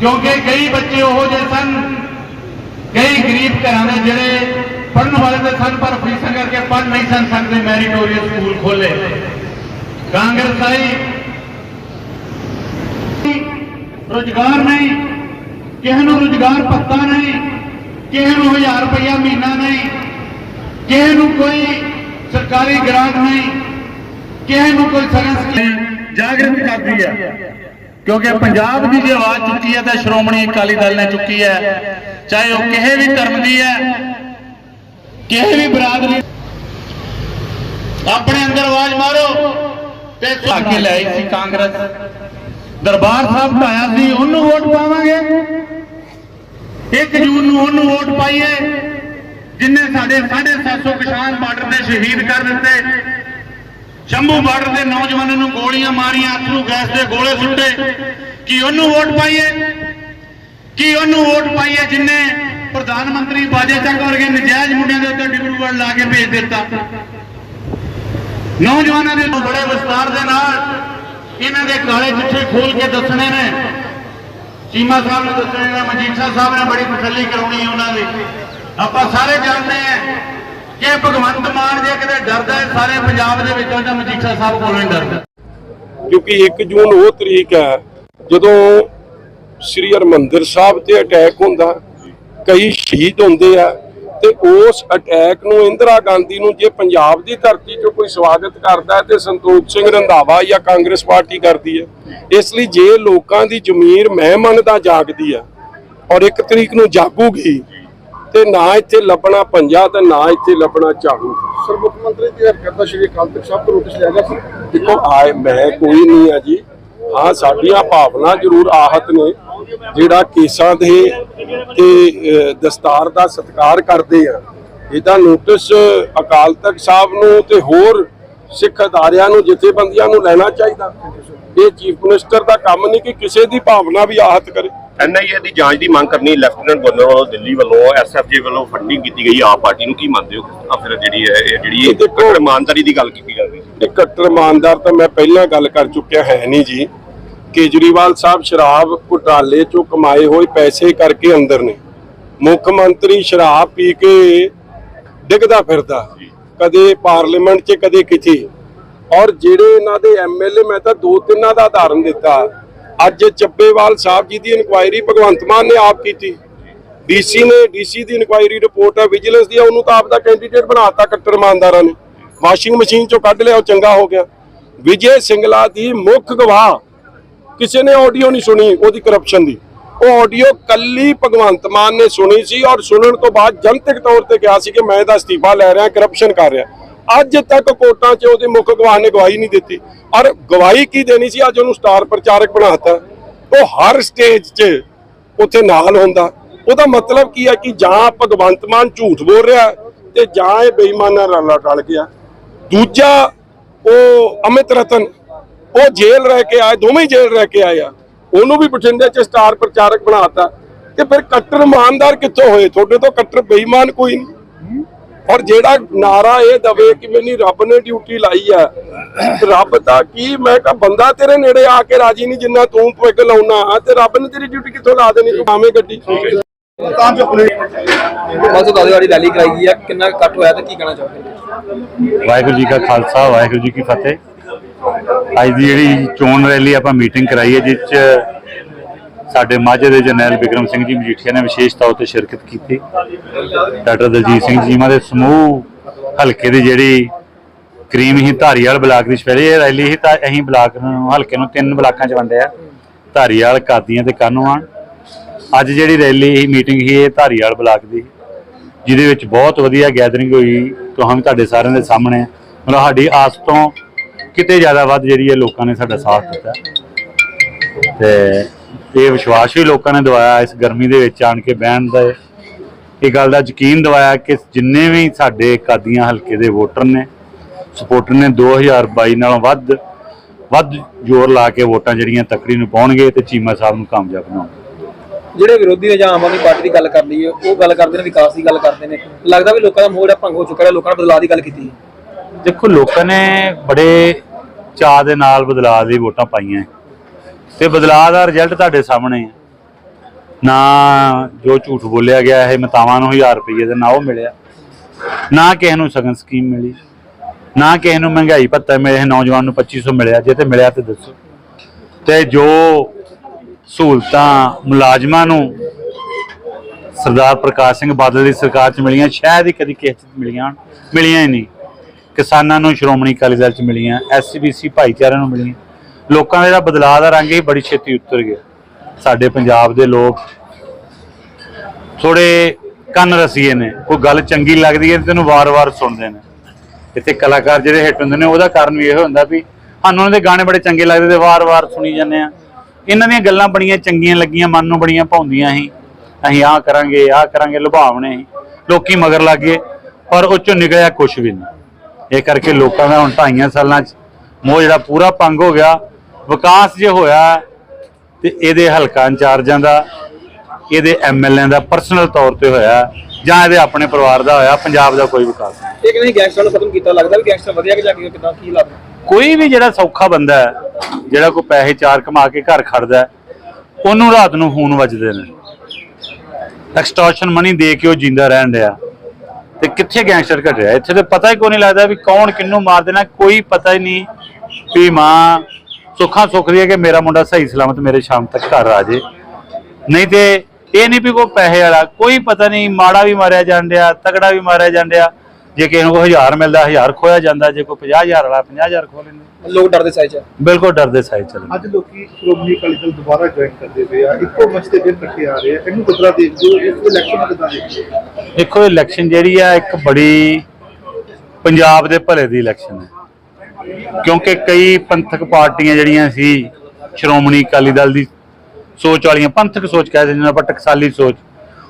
ਕਿਉਂਕਿ ਕਈ ਬੱਚੇ ਉਹੋ ਜਿਹੇ ਸਨ, ਕਈ ਗਰੀਬ ਘਰਾਂ ਦੇ ਜਿਹੜੇ ਪੜਨ ਵਾਲੇ ਦੇ ਸਨ, ਪਰ ਫੀਸਾਂ ਕਰਕੇ ਪੜ ਨਹੀਂ ਸਨ ਸਕਦੇ ਮੈਰੀਟੋਰੀਅਸ ਸਕੂਲ ਖੋਲੇ ਕਾਂਗਰਸ ਆਈ ਰੁਜ਼ਗਾਰ ਨਹੀਂ, ਕਿਸੇ ਨੂੰ ਰੁਜ਼ਗਾਰ ਪੱਤਾ ਨਹੀਂ, ਕਿਸੇ ਨੂੰ 1000 ਰੁਪਇਆ ਮਹੀਨਾ ਨਹੀਂ, ਕਿਸੇ ਨੂੰ ਕੋਈ ਸਰਕਾਰੀ ਗ੍ਰਾਂਟ ਨਹੀਂ, ਕਿਸੇ ਨੂੰ ਕੋਈ ਸਰਵਿਸ ਜਾਗਰਤ ਕਰਦੀ ਹੈ ਕਿਉਂਕਿ ਪੰਜਾਬ ਦੀ ਜੇ ਆਵਾਜ਼ ਚੁੱਕੀ ਹੈ ਤਾਂ ਸ਼੍ਰੋਮਣੀ ਅਕਾਲੀ ਦਲ ਨੇ ਚੁੱਕੀ ਹੈ। ਚਾਹੇ ਉਹ ਕਿਸੇ ਵੀ ਧਰਮ ਦੀ ਹੈ ਕਿਸੇ ਵੀ ਬਰਾਦਰੀ ਆਪਣੇ ਅੰਦਰ ਆਵਾਜ਼ ਮਾਰੋ ਤੇ ਸੁਹਾ ਕੇ ਲੈ ਆਈ ਸੀ ਕਾਂਗਰਸ। ਦਰਬਾਰ ਸਾਹਿਬ ਢਾਇਆ ਸੀ ਉਹਨੂੰ ਵੋਟ ਪਾਵਾਂਗੇ। 1 ਜੂਨ ਨੂੰ ਉਹਨੂੰ ਵੋਟ ਪਾਈਏ ਜਿਨੇ ਸਾਡੇ 750 ਕਿਸਾਨ ਬਾਰਡਰ ਤੇ ਸ਼ਹੀਦ ਕਰ ਦਿੱਤੇ। ਜੰਮੂ ਬਾਰਡਰ ਦੇ ਨੌਜਵਾਨਾਂ ਨੂੰ ਗੋਲੀਆਂ ਮਾਰੀਆਂ ਅਥਰੂ ਗੈਸ ਦੇ ਗੋਲੇ ਸੁੱਟੇ। ਕੀ ਉਹਨੂੰ ਵੋਟ ਪਾਈਏ? ਕੀ ਉਹਨੂੰ ਵੋਟ ਪਾਈਏ ਜਿਨੇ ਪ੍ਰਧਾਨ ਮੰਤਰੀ ਬਾਜੇ ਚੱਕ ਵਰਗੇ ਨਜਾਇਜ਼ ਮੁੰਡਿਆਂ ਦੇ ਉੱਤੇ ਡਿਬਰੂਗੜ੍ਹ ਲਾ ਕੇ ਭੇਜ ਦਿੱਤਾ? ਨੌਜਵਾਨਾਂ ਦੇ ਬੜੇ ਵਿਸਤਾਰ ਦੇ ਨਾਲ ਇਹਨਾਂ ਦੇ ਕਾਲੇ ਚਿੱਠੇ ਖੋਲ ਕੇ ਦੱਸਣੇ ਨੇ। ਚੀਮਾ ਸਾਹਿਬ ਨੇ ਦੱਸਣੇ ਨੇ, ਮਜੀਠਾ ਸਾਹਿਬ ਨੇ ਬੜੀ ਤਸੱਲੀ ਕਰਾਉਣੀ ਹੈ ਉਹਨਾਂ ਦੀ। ਆਪਾਂ ਸਾਰੇ ਜਾਣਦੇ ਹਾਂ ਕਿ ਭਗਵੰਤ ਮਾਨ ਜੇ ਕਿਤੇ ਡਰਦਾ ਹੈ, ਸਾਰੇ ਪੰਜਾਬ ਦੇ ਵਿੱਚੋਂ ਤਾਂ ਮਜੀਠਾ ਸਾਹਿਬ ਕੋਲੋਂ ਹੀ ਡਰਦਾ ਕਿਉਂਕਿ 1 ਜੂਨ ਉਹ ਤਰੀਕ ਹੈ, ਜਦੋਂ ਸ੍ਰੀ ਹਰਮੰਦਰ ਸਾਹਿਬ ਤੇ ਅਟੈਕ ਹੁੰਦਾ, ਕਈ ਸ਼ਹੀਦ ਹੁੰਦੇ ਆ, ਤੇ ਉਸ ਅਟੈਕ ਨੂੰ ਇੰਦਰਾ ਗਾਂਧੀ ਨੂੰ ਜੇ ਪੰਜਾਬ ਦੀ ਧਰਤੀ ਚ ਕੋਈ ਸਵਾਗਤ ਕਰਦਾ ਹੈ, ਤੇ ਸੰਤੋਖ ਸਿੰਘ ਰੰਧਾਵਾ ਜਾਂ ਕਾਂਗਰਸ ਪਾਰਟੀ ਕਰਦੀ ਹੈ। ਇਸ ਲਈ ਜੇ ਲੋਕਾਂ ਦੀ ਜ਼ਮੀਰ ਮੈਂ ਮੰਨਦਾ ਜਾਗਦੀ ਹੈ, ਔਰ ਇੱਕ ਤਰੀਕ ਨੂੰ ਜਾਗੂਗੀ ਤੇ ਨਾ ਇੱਥੇ ਲੱਭਣਾ ਪੰਜਾ ਤੇ ਨਾ ਇੱਥੇ ਲੱਭਣਾ ਚਾਹੂ ਸਰ ਮੁੱਖ ਮੰਤਰੀ ਦੀ ਹਰਕਤ ਦਾ ਸ਼੍ਰੀ ਅਕਾਲ ਤਖਤ ਸਾਹਿਬ ਤੋਂ ਨੋਟਿਸ ਲਿਆ ਗਿਆ ਸਰ ਦੇਖੋ ਆਏ ਮੈਂ ਕੋਈ ਨਹੀਂ ਆ ਜੀ। ਹਾਂ ਸਾਡੀਆਂ ਭਾਵਨਾ ਜ਼ਰੂਰ ਆਹਤ ਨੇ ਜਿਹੜਾ ਕੇਸਾਂ ਦੇ ਤੇ ਦਸਤਾਰ ਦਾ ਸਤਿਕਾਰ ਕਰਦੇ ਆ। ਇਹਦਾ ਨੋਟਿਸ ਅਕਾਲ ਤਖਤ ਸਾਹਿਬ ਨੂੰ ਤੇ ਹੋਰ ਸਿੱਖ ਅਦਾਰਿਆਂ ਨੂੰ ਜਥੇਬੰਦੀਆਂ ਨੂੰ ਲੈਣਾ ਚਾਹੀਦਾ। ਇਹ ਚੀਫ ਮਿਨਿਸਟਰ ਦਾ ਕੰਮ ਨਹੀਂ ਕਿ ਕਿਸੇ ਦੀ ਭਾਵਨਾ ਵੀ ਆਹਤ ਕਰੇ। ਐਨਆਈਏ ਦੀ ਜਾਂਚ ਦੀ ਮੰਗ ਕਰਨੀ ਲੈਫਟੀਨੈਂਟ ਗਵਰਨਰ ਵੱਲੋਂ ਦਿੱਲੀ ਵੱਲੋਂ ਐਸਐਫਜੀ ਵੱਲੋਂ ਫੰਡਿੰਗ ਕੀਤੀ ਗਈ ਆਪ ਪਾਰਟੀ ਨੂੰ ਕੀ ਮੰਨਦੇ ਹੋ? ਆ ਫਿਰ ਜਿਹੜੀ ਹੈ ਇਹ ਜਿਹੜੀ ਇਹ ਇਹ ਇਮਾਨਦਾਰੀ ਦੀ ਗੱਲ ਕੀਤੀ ਜਾਂਦੀ ਇਹ ਕੱਟੜ ਇਮਾਨਦਾਰ ਤਾਂ ਮੈਂ ਪਹਿਲਾਂ ਗੱਲ ਕਰ ਚੁੱਕਿਆ ਹੈ ਨਹੀਂ ਜੀ। ਕੇਜਰੀਵਾਲ ਸਾਹਿਬ ਸ਼ਰਾਬ ਘੁਟਾਲੇ ਚੋਂ ਕਮਾਏ ਹੋਏ ਪੈਸੇ ਕਰਕੇ ਅੰਦਰ ਨੇ। ਮੁੱਖ ਮੰਤਰੀ ਸ਼ਰਾਬ ਪੀ ਕੇ ਡਿੱਗਦਾ ਫਿਰਦਾ। ਕਦੇ ਪਾਰਲੀਮੈਂਟ 'ਚ ਕਦੇ ਕਿਥੇ ਔਰ ਜਿਹੜੇ ਇਹਨਾਂ ਦੇ ਐਮਐਲਏ ਮੈਂ ਤਾਂ ਦੋ ਤਿੰਨਾਂ ਦਾ ਉਦਾਹਰਨ ਦਿੱਤਾ। ਅੱਜ ਚੱਬੇਵਾਲ ਸਾਹਿਬ ਜੀ ਦੀ ਇਨਕੁਆਇਰੀ ਭਗਵੰਤ ਮਾਨ ਨੇ ਆਪ ਕੀਤੀ। ਡੀਸੀ ਨੇ, ਡੀਸੀ ਦੀ ਇਨਕੁਆਇਰੀ ਰਿਪੋਰਟ ਹੈ, ਵਿਜੀਲੈਂਸ ਦੀ ਉਹਨੂੰ ਤਾਂ ਆਪ ਦਾ ਕੈਂਡੀਡੇਟ ਬਣਾਤਾ ਕੱਟੜ ਇਮਾਨਦਾਰਾਂ ਨੇ। ਵਾਸ਼ਿੰਗ ਮਸ਼ੀਨ ਚੋਂ ਕੱਢ ਲਿਆ, ਉਹ ਚੰਗਾ ਹੋ ਗਿਆ। ਵਿਜੇ ਸਿੰਗਲਾ ਦੀ ਮੁੱਖ ਗਵਾਹ, ਕਿਸੇ ਨੇ ਆਡੀਓ ਨਹੀਂ ਸੁਣੀ ਉਹਦੀ ਕਰਪਸ਼ਨ ਦੀ। ਉਹ ਆਡੀਓ ਕੱਲੀ ਭਗਵੰਤ ਮਾਨ ਨੇ ਸੁਣੀ ਸੀ ਔਰ ਸੁਣਨ ਤੋਂ ਬਾਅਦ ਜਨਤਕ ਤੌਰ ਤੇ ਕਿਹਾ ਸੀ ਕਿ ਮੈਂ ਇਹਦਾ ਅਸਤੀਫਾ ਲੈ ਰਿਹਾ ਕਰਪਸ਼ਨ ਕਰ ਰਿਹਾ। ਅੱਜ ਤੱਕ ਕੋਰਟਾਂ 'ਚ ਉਹਦੇ ਮੁੱਖ ਗਵਾਹ ਨੇ ਗਵਾਹੀ ਨਹੀਂ ਦਿੱਤੀ। ਔਰ ਗਵਾਹੀ ਕੀ ਦੇਣੀ ਸੀ? ਅੱਜ ਉਹਨੂੰ ਸਟਾਰ ਪ੍ਰਚਾਰਕ ਬਣਾਤਾ। ਉਹ ਹਰ ਸਟੇਜ 'ਚ ਉੱਥੇ ਨਾਲ ਹੁੰਦਾ। ਉਹਦਾ ਮਤਲਬ ਕੀ ਹੈ ਕਿ ਜਾਂ ਭਗਵੰਤ ਮਾਨ ਝੂਠ ਬੋਲ ਰਿਹਾ ਤੇ ਜਾਂ ਇਹ ਬੇਈਮਾਨਾਂ ਨਾਲ ਟਲ ਗਿਆ। ਦੂਜਾ ਉਹ ਅਮਿਤ ਰਤਨ, ਉਹ ਜੇਲ੍ਹ ਰਹਿ ਕੇ ਆਏ ਦੋਵੇਂ ਜੇਲ੍ਹ ਰਹਿ ਕੇ ਆਏ ਆ ਉਹਨੂੰ ਵੀ ਬਠਿੰਡੇ 'ਚ ਸਟਾਰ ਪ੍ਰਚਾਰਕ ਬਣਾਤਾ। ਤੇ ਫਿਰ ਕੱਟਰ ਇਮਾਨਦਾਰ ਕਿੱਥੋਂ ਹੋਏ? ਤੁਹਾਡੇ ਤੋਂ ਕੱਟਰ ਬੇਈਮਾਨ ਕੋਈ ਨਹੀਂ। ਔਰ ਜਿਹੜਾ ਨਾਰਾ ਇਹ ਦਵੇ ਕਿ ਮੈਨੂੰ ਰੱਬ ਨੇ ਡਿਊਟੀ ਲਾਈ ਆ ਰੱਬ ਦਾ ਕੀ? ਮੈਂ ਕਹਾ ਬੰਦਾ ਤੇਰੇ ਨੇੜੇ ਆ ਕੇ ਰਾਜੀ ਨਹੀਂ ਜਿੰਨਾ ਤੂੰ ਪੈਗ ਲਾਉਣਾ ਤੇ ਰੱਬ ਨੇ ਤੇਰੀ ਡਿਊਟੀ ਕਿੱਥੋਂ ਲਾ ਦੇਣੀ? ਤੂੰ ਆਵੇਂ ਗੱਡੀ ਤਾਂ ਜੋ ਆਪਣੇ ਬਸ ਦਾਦੇ ਵਾਲੀ ਰੈਲੀ ਕਰਾਈ ਗਈ ਆ ਕਿੰਨਾ ਇਕੱਠ ਹੋਇਆ ਤੇ ਕੀ ਕਹਿਣਾ ਚਾਹੋਗੇ? ਵਾਹਿਗੁਰੂ ਜੀ ਕਾ ਖਾਲਸਾ ਵਾਹਿਗੁਰੂ ਜੀ ਕੀ ਫਤਿਹ। ਅੱਜ ਦੀ ਜਿਹੜੀ ਚੋਣ ਰੈਲੀ ਆਪਾਂ ਮੀਟਿੰਗ ਕਰਾਈ ਹੈ ਜਿਸ 'ਚ ਸਾਡੇ ਮਾਝੇ ਦੇ ਜਰਨੈਲ ਬਿਕਰਮ ਸਿੰਘ ਜੀ ਮਜੀਠੀਆ ਨੇ ਵਿਸ਼ੇਸ਼ ਤੌਰ ਤੇ ਸ਼ਿਰਕਤ ਕੀਤੀ। ਡਾਕਟਰ ਦਲਜੀਤ ਸਿੰਘ ਜੀਮਾ ਦੇ ਸਮੂਹ ਹਲਕੇ ਦੀ ਜਿਹੜੀ ਕਰੀਮ ਹੀ ਧਾਰੀਵਾਲ ਬਲਾਕ ਦੀ ਪਹਿਲੀ ਇਹ ਰੈਲੀ ਸੀ ਤਾਂ ਅਸੀਂ ਬਲਾਕ ਨੂੰ, ਹਲਕੇ ਨੂੰ ਤਿੰਨ ਬਲਾਕਾਂ 'ਚ ਵੰਡਿਆ। ਧਾਰੀਵਾਲ, ਕਾਦੀਆਂ ਤੇ ਕਾਨੂੰਵਾਨ। ਅੱਜ ਜਿਹੜੀ ਰੈਲੀ ਸੀ ਮੀਟਿੰਗ ਸੀ ਇਹ ਧਾਰੀਵਾਲ ਬਲਾਕ ਦੀ। ਜਿਹਦੇ ਵਿੱਚ ਬਹੁਤ ਵਧੀਆ ਗੈਦਰਿੰਗ ਹੋਈ। ਤੁਹਾਨੂੰ ਤੁਹਾਡੇ ਸਾਰਿਆਂ ਦੇ ਸਾਹਮਣੇ। ਮਤਲਬ ਸਾਡੀ ਆਸ ਤੋਂ ਕਿਤੇ ਜ਼ਿਆਦਾ ਵੱਧ ਜਿਹੜੀ ਹੈ ਲੋਕਾਂ ਨੇ ਸਾਡਾ ਸਾਥ ਦਿੱਤਾ। ਤੇ ਇਹ ਵਿਸ਼ਵਾਸ ਵੀ ਲੋਕਾਂ ਨੇ ਦਵਾਇਆ ਇਸ ਗਰਮੀ ਦੇ ਵਿੱਚ ਆਣ ਕੇ ਬਹਿਣ ਦਾ। ਇਹ ਗੱਲ ਦਾ ਯਕੀਨ ਦਵਾਇਆ ਕਿ ਜਿੰਨੇ ਵੀ ਸਾਡੇ ਕਾਦੀਆਂ ਹਲਕੇ ਦੇ ਵੋਟਰ ਨੇ ਸਪੋਰਟਰ ਨੇ 2022 ਨਾਲੋਂ ਵੱਧ ਵੱਧ ਜ਼ੋਰ ਲਾ ਕੇ ਵੋਟਾਂ ਜਿਹੜੀਆਂ ਤਕੜੀ ਨੂੰ ਪਾਉਣਗੇ ਤੇ ਚੀਮਾ ਸਾਹਿਬ ਨੂੰ ਕਾਮਯਾਬ ਬਣਾਉਣਗੇ। ਜਿਹੜੇ ਵਿਰੋਧੀ ਨੇ ਜਾਂ ਆਮ ਆਦਮੀ ਪਾਰਟੀ ਦੀ ਗੱਲ ਕਰ ਲਈ ਹੈ ਉਹ ਗੱਲ ਕਰਦੇ ਨੇ ਵਿਕਾਸ ਦੀ ਗੱਲ ਕਰਦੇ ਨੇ। ਲੱਗਦਾ ਵੀ ਲੋਕਾਂ ਦਾ ਜਿਹੜਾ ਭੰਗ ਹੋ ਚੁੱਕਾ ਹੈ ਲੋਕਾਂ ਨੇ ਬਦਲਾਅ ਦੀ ਗੱਲ ਕੀਤੀ ਹੈ। ਦੇਖੋ ਲੋਕਾਂ ਨੇ ਬੜੇ ਚਾਅ ਦੇ ਨਾਲ ਬਦਲਾਅ ਦੀ ਵੋਟਾਂ ਪਾਈਆਂ। ਤੇ ਬਦਲਾਅ ਦਾ ਰਿਜ਼ਲਟ ਤੁਹਾਡੇ ਸਾਹਮਣੇ ਹੈ ਨਾ ਜੋ ਝੂਠ ਬੋਲਿਆ ਗਿਆ ਹੈ ਮਤਾਵਾਂ ਨੂੰ 1000 ਰੁਪਏ ਦਾ ਨਾ ਉਹ ਮਿਲਿਆ। ਨਾ ਕਿਸੇ ਨੂੰ ਸਗਨ ਸਕੀਮ ਮਿਲੀ। ਨਾ ਕਿਸੇ ਨੂੰ ਮਹਿੰਗਾਈ ਭੱਤਾ ਮਿਲਿਆ ਨੌਜਵਾਨ ਨੂੰ 2500 ਮਿਲਿਆ। ਜੇ ਤੇ ਮਿਲਿਆ ਤੇ ਦੱਸੋ। ਤੇ ਜੋ ਸਹੂਲਤਾਂ ਮੁਲਾਜ਼ਮਾਂ ਨੂੰ ਸਰਦਾਰ ਪ੍ਰਕਾਸ਼ ਸਿੰਘ ਬਾਦਲ ਦੀ ਸਰਕਾਰ 'ਚ ਮਿਲੀਆਂ, ਸ਼ਾਇਦ ਹੀ ਕਦੀ ਕਿਸੇ 'ਚ ਮਿਲੀਆਂ ਮਿਲੀਆਂ ਹੀ ਨਹੀਂ। ਕਿਸਾਨਾਂ ਨੂੰ ਸ਼੍ਰੋਮਣੀ ਅਕਾਲੀ ਦਲ 'ਚ ਮਿਲੀਆਂ ਐਸਸੀਬੀਸੀ ਭਾਈਚਾਰਿਆਂ ਨੂੰ ਮਿਲੀਆਂ। ਲੋਕਾਂ ਦਾ ਜਿਹੜਾ ਬਦਲਾਅ ਦਾ ਰੰਗ ਹੀ ਬੜੀ ਛੇਤੀ ਉਤਰ ਗਿਆ। ਸਾਡੇ ਪੰਜਾਬ ਦੇ ਲੋਕ ਥੋੜੇ ਕੰਨ ਰਸੀਏ ਨੇ, ਕੋਈ ਗੱਲ ਚੰਗੀ ਲੱਗਦੀ ਹੈ ਤੇ ਇਹਨੂੰ ਵਾਰ-ਵਾਰ ਸੁਣਦੇ ਨੇ। ਇੱਥੇ ਕਲਾਕਾਰ ਜਿਹੜੇ ਹਿੱਟ ਹੁੰਦੇ ਨੇ, ਉਹਦਾ ਕਾਰਨ ਵੀ ਇਹ ਹੁੰਦਾ ਵੀ ਸਾਨੂੰ ਉਹਨਾਂ ਦੇ ਗਾਣੇ ਬੜੇ ਚੰਗੇ ਲੱਗਦੇ ਤੇ ਵਾਰ-ਵਾਰ ਸੁਣੀ ਜਾਂਦੇ ਆ ਇਹਨਾਂ ਦੀਆਂ ਗੱਲਾਂ ਬੜੀਆਂ ਚੰਗੀਆਂ ਲੱਗੀਆਂ, ਮਨ ਨੂੰ ਬੜੀਆਂ ਭਾਉਂਦੀਆਂ ਸੀ। ਅਸੀਂ ਆਹ ਕਰਾਂਗੇ ਆਹ ਕਰਾਂਗੇ, ਲੁਭਾਵਣੇ ਸੀ। ਲੋਕੀ ਮਗਰ ਲੱਗ ਗਏ, ਪਰ ਉਹ ਚੋਂ ਨਿਕਲਿਆ ਕੁਝ ਵੀ ਨਹੀਂ। ਇਹ ਕਰਕੇ ਲੋਕਾਂ ਦਾ ਹੁਣ ਢਾਈਆਂ ਸਾਲਾਂ 'ਚ ਮੋਹ ਜਿਹੜਾ ਪੂਰਾ ਪੰਗ ਹੋ ਗਿਆ ਵਿਕਾਸ ਜੇ ਹੋਇਆ ਤੇ ਇਹਦੇ ਹਲਕਾ ਇੰਚਾਰਜਾਂ ਦਾ ਇਹਦੇ ਐਮਐਲਏ ਦਾ ਪਰਸਨਲ ਤੌਰ ਤੇ ਹੋਇਆ ਜਾਂ ਇਹਦੇ ਆਪਣੇ ਪਰਿਵਾਰ ਦਾ ਹੋਇਆ ਪੰਜਾਬ ਦਾ ਕੋਈ ਵਿਕਾਸ ਨਹੀਂ। ਇਹ ਕਹਿੰਦੇ ਗੈਂਗਸਟਰ ਨੂੰ ਖਤਮ ਕੀਤਾ ਲੱਗਦਾ ਵੀ ਗੈਂਗਸਟਰ ਵਧੀਆ ਕਿ ਜਾ ਕੇ ਕਿਦਾਂ ਕੀ ਲੱਗਦਾ ਕੋਈ ਵੀ ਜਿਹੜਾ ਸੌਖਾ ਬੰਦਾ ਹੈ ਜਿਹੜਾ ਕੋਈ ਪੈਸੇ ਚਾਰ ਕਮਾ ਕੇ ਘਰ ਖੜਦਾ ਉਹਨੂੰ ਰਾਤ ਨੂੰ ਫੋਨ ਵੱਜਦੇ ਨੇ। ਐਕਸਟੋਰਸ਼ਨ ਮਨੀ ਦੇ ਕੇ ਉਹ ਜਿੰਦਾ ਰਹਿਣ ਡਿਆ। ਤੇ ਕਿੱਥੇ ਗੈਂਗਸਟਰ ਘਟ ਰਿਹਾ ਇੱਥੇ ਤੇ ਪਤਾ ਹੀ ਕੋਈ ਨਹੀਂ ਲੱਗਦਾ ਵੀ ਕੌਣ ਕਿੰਨੂੰ ਮਾਰ ਦੇਣਾ ਕੋਈ ਪਤਾ ਹੀ ਨਹੀਂ ਵੀ ਮਾਂ ਸੁੱਖਾਂ ਸੁੱਖ ਰਹੀ ਹੈ ਕਿ ਮੇਰਾ ਮੁੰਡਾ ਸਹੀ ਸਲਾਮਤ ਮੇਰੇ ਸ਼ਾਮ ਤੱਕ ਘਰ ਆ ਜੇ। ਨਹੀਂ ਤੇ ਇਹ ਨਹੀਂ ਵੀ ਕੋਈ ਪੈਸੇ ਵਾਲਾ ਕੋਈ ਪਤਾ ਨਹੀਂ ਮਾੜਾ ਵੀ ਮਾਰਿਆ ਜਾਂਦਿਆ ਤਗੜਾ ਵੀ ਮਾਰਿਆ ਜਾਂਦਿਆ ਜੇ ਕਿਸੇ ਨੂੰ ਕੋਈ 1000 ਮਿਲਦਾ 1000 ਖੋਇਆ ਜਾਂਦਾ ਜੇ ਕੋਈ 50000 ਵਾਲਾ 50000 ਖੋ ਲੈਂਦੇ। ਲੋਕ ਡਰਦੇ ਸਾਈ ਚ। ਬਿਲਕੁਲ ਡਰਦੇ ਸਾਈ ਚੱਲ ਅੱਜ ਲੋਕੀ ਸ਼੍ਰੋਮਣੀ ਅਕਾਲੀ ਦਲ ਦੁਬਾਰਾ ਜੁਆਇਨ ਕਰਦੇ ਪਏ ਆ। ਇੱਕੋ ਮੰਚ ਤੇ ਫਿਰ ਇਕੱਠੇ ਆ ਰਹੇ ਆ। ਇਹਨੂੰ ਕਿਦਾਂ ਦੇਖਦੇ ਹੋ ਇਸ ਇਲੈਕਸ਼ਨ ਕਿਦਾਂ ਦੇਖਦੇ ਹੋ ਦੇਖੋ ਇਲੈਕਸ਼ਨ ਜਿਹੜੀ ਆ ਇੱਕ ਬੜੀ ਪੰਜਾਬ ਦੇ ਭਲੇ ਦੀ ਇਲੈਕਸ਼ਨ ਹੈ। ਕਿਉਂਕਿ ਕਈ ਪੰਥਕ ਪਾਰਟੀਆਂ ਜਿਹੜੀਆਂ ਸੀ, ਸ਼੍ਰੋਮਣੀ ਅਕਾਲੀ ਦਲ ਦੀ ਸੋਚ ਵਾਲੀਆਂ, ਪੰਥਕ ਸੋਚ ਕਹਿੰਦੇ ਜਿਹਨਾਂ ਆਪਾਂ ਟਕਸਾਲੀ ਸੋਚ,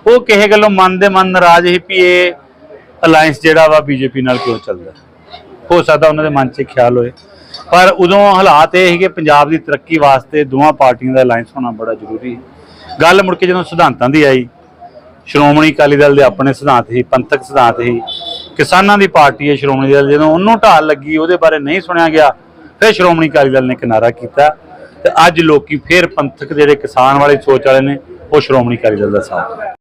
ਉਹ ਕਿਸੇ ਗੱਲੋਂ ਮਨ ਦੇ ਮਨ ਨਾਰਾਜ਼ ਸੀ ਵੀ ਇਹ ਅਲਾਈਅੰਸ ਜਿਹੜਾ ਵਾ ਬੀਜੇਪੀ ਨਾਲ ਕਿਉਂ ਚੱਲਦਾ। ਹੋ ਸਕਦਾ ਉਹਨਾਂ ਦੇ ਮਨ 'ਚ ਖਿਆਲ ਹੋਏ। ਪਰ ਉਦੋਂ ਹਾਲਾਤ ਇਹ ਸੀ ਕਿ ਪੰਜਾਬ ਦੀ ਤਰੱਕੀ ਵਾਸਤੇ ਦੋਵਾਂ ਪਾਰਟੀਆਂ ਦਾ ਅਲਾਈਅੰਸ ਹੋਣਾ ਬੜਾ ਜ਼ਰੂਰੀ ਹੈ ਗੱਲ ਮੁੜ ਕੇ ਜਦੋਂ ਸਿਧਾਂਤਾਂ ਦੀ ਆਈ, ਸ਼੍ਰੋਮਣੀ ਅਕਾਲੀ ਦਲ ਦੇ ਆਪਣੇ ਸਿਧਾਂਤ ਸੀ, ਪੰਥਕ ਸਿਧਾਂਤ ਸੀ ਕਿਸਾਨਾਂ ਦੀ ਪਾਰਟੀ ਹੈ ਸ਼੍ਰੋਮਣੀ ਦਲ, ਜਦੋਂ ਉਹਨੂੰ ਢਾਲ ਲੱਗੀ, ਉਹਦੇ ਬਾਰੇ ਨਹੀਂ ਸੁਣਿਆ ਗਿਆ, ਫਿਰ ਸ਼੍ਰੋਮਣੀ ਅਕਾਲੀ ਦਲ ਨੇ ਕਿਨਾਰਾ ਕੀਤਾ ਤੇ ਅੱਜ ਲੋਕੀ ਫਿਰ ਪੰਥਕ ਜਿਹੜੇ ਕਿਸਾਨ ਵਾਲੇ ਸੋਚ ਵਾਲੇ ਨੇ, ਉਹ ਸ਼੍ਰੋਮਣੀ ਅਕਾਲੀ ਦਲ ਦਾ ਸਾਥ।